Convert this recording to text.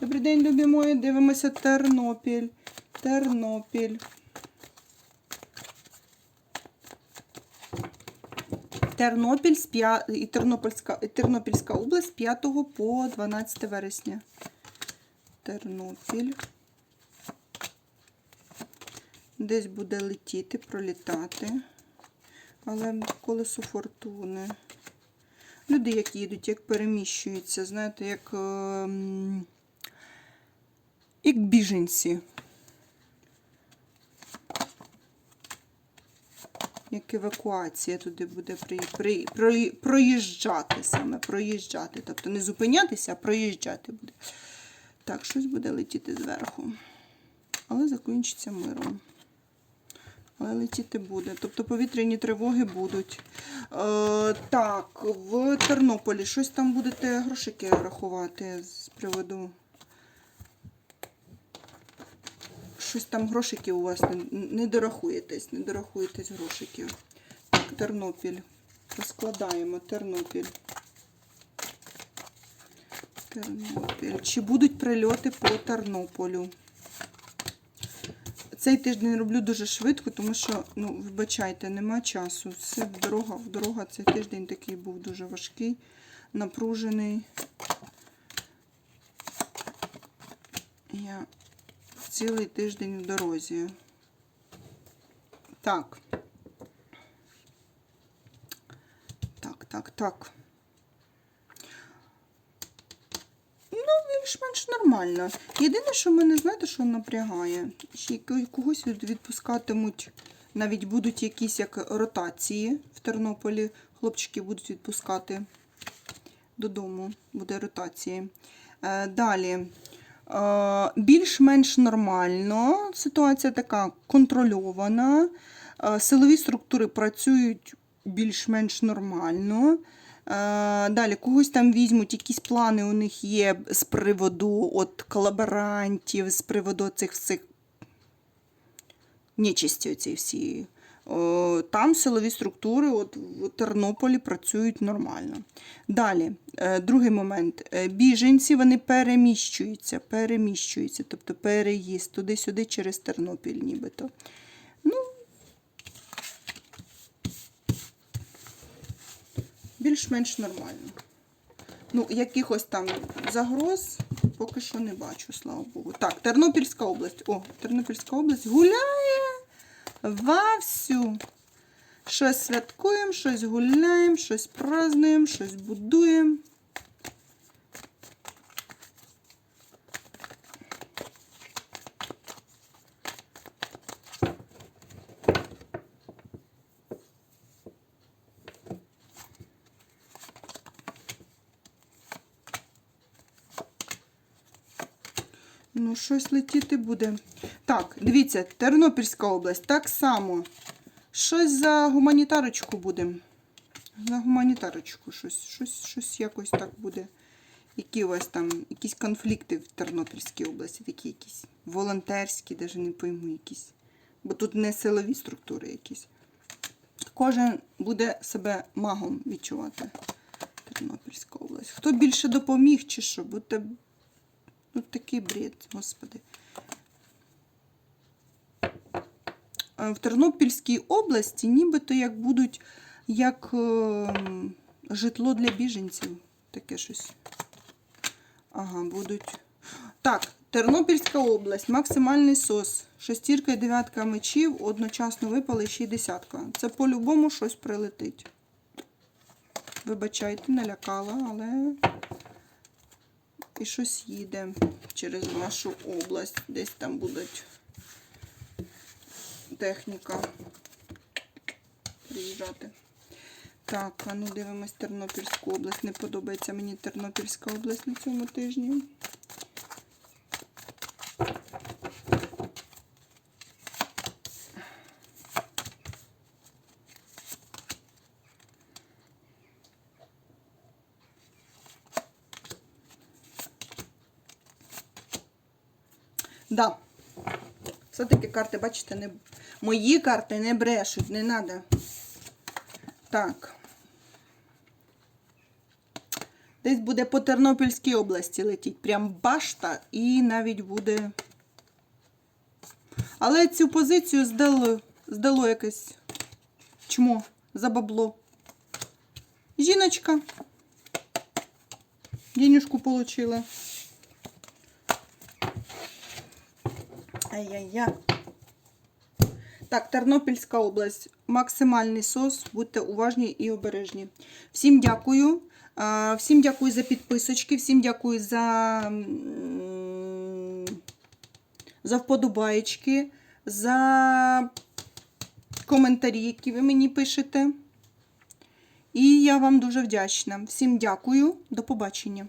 Добрий день, любі мої. Дивимося Тернопіль. Тернопіль. Тернопіль з п'я- і Тернопільська, Тернопільська область з 5 по 12 вересня. Тернопіль. Десь буде летіти, пролітати. Але колесо фортуни. Люди, як їдуть, як переміщуються, знаєте, як, ем, як біженці. Як евакуація туди буде проїжджати саме, проїжджати. Тобто не зупинятися, а проїжджати буде. Так, щось буде летіти зверху. Але закінчиться миром. Але летіти буде. Тобто повітряні тривоги будуть. Е, так, в Тернополі щось там будете грошики рахувати з приводу. Щось там грошики у вас не, не дорахуєтесь, не дорахуєтесь грошиків. Так, Тернопіль. Розкладаємо Тернопіль. Тернопіль. Чи будуть прильоти по Тернополю? Цей тиждень роблю дуже швидко, тому що, ну, вибачайте, нема часу. Це в дорога, в дорога цей тиждень такий був дуже важкий, напружений. Я цілий тиждень в дорозі. Так. Так, так, так. Ну, більш-менш нормально. Єдине, що мене, знаєте, що напрягає? Ще когось відпускатимуть, навіть будуть якісь як ротації в Тернополі. Хлопчики будуть відпускати додому, буде ротації. Е, Далі. Е, Більш-менш нормально. Ситуація така контрольована. Е, Силові структури працюють більш-менш нормально. Е, Далі когось там візьмуть, якісь плани у них є з приводу от колаборантів, з приводу цих всіх нечисті оці всі. Там силові структури от в Тернополі працюють нормально. Далі, е, другий момент. Е, Біженці вони переміщуються, переміщуються, тобто переїзд туди-сюди через Тернопіль нібито. Ну, більш-менш нормально. Ну, якихось там загроз поки що не бачу, слава Богу. Так, Тернопільська область. О, Тернопільська область гуляє вовсю. Щось святкуємо, щось гуляємо, щось празднуємо, щось будуємо. Ну, щось летіти буде. Так, дивіться, Тернопільська область так само. Щось за гуманітарочку буде. За гуманітарочку щось, щось, щось якось так буде. Які у вас там якісь конфлікти в Тернопільській області, такі якісь волонтерські, навіть не пойму якісь. Бо тут не силові структури якісь. Кожен буде себе магом відчувати. Тернопільська область. Хто більше допоміг, чи що? Будьте Ну, такий бред, господи. Е, В Тернопільській області нібито як будуть як е, житло для біженців. Таке щось. Ага, будуть. Так, Тернопільська область, максимальний сос. Шестірка і дев'ятка мечів, одночасно випали ще й десятка. Це по-любому щось прилетить. Вибачайте, налякала, але і щось їде через вашу область. Десь там будуть техніка приїжджати. Так, а ну дивимось Тернопільську область. Не подобається мені Тернопільська область на цьому тижні. Да. Все-таки карти, бачите, не... мої карти не брешуть, не треба. Так. Десь буде по Тернопільській області летіть. Прям башта і навіть буде. Але цю позицію здало, здало якесь чмо за бабло. Жіночка. Денюжку получила. Ай-яй-я. Так, Тернопільська область. Максимальний сос. Будьте уважні і обережні. Всім дякую. Всім дякую за підписочки, всім дякую за, за вподобаєчки, за коментарі, які ви мені пишете. І я вам дуже вдячна. Всім дякую. До побачення.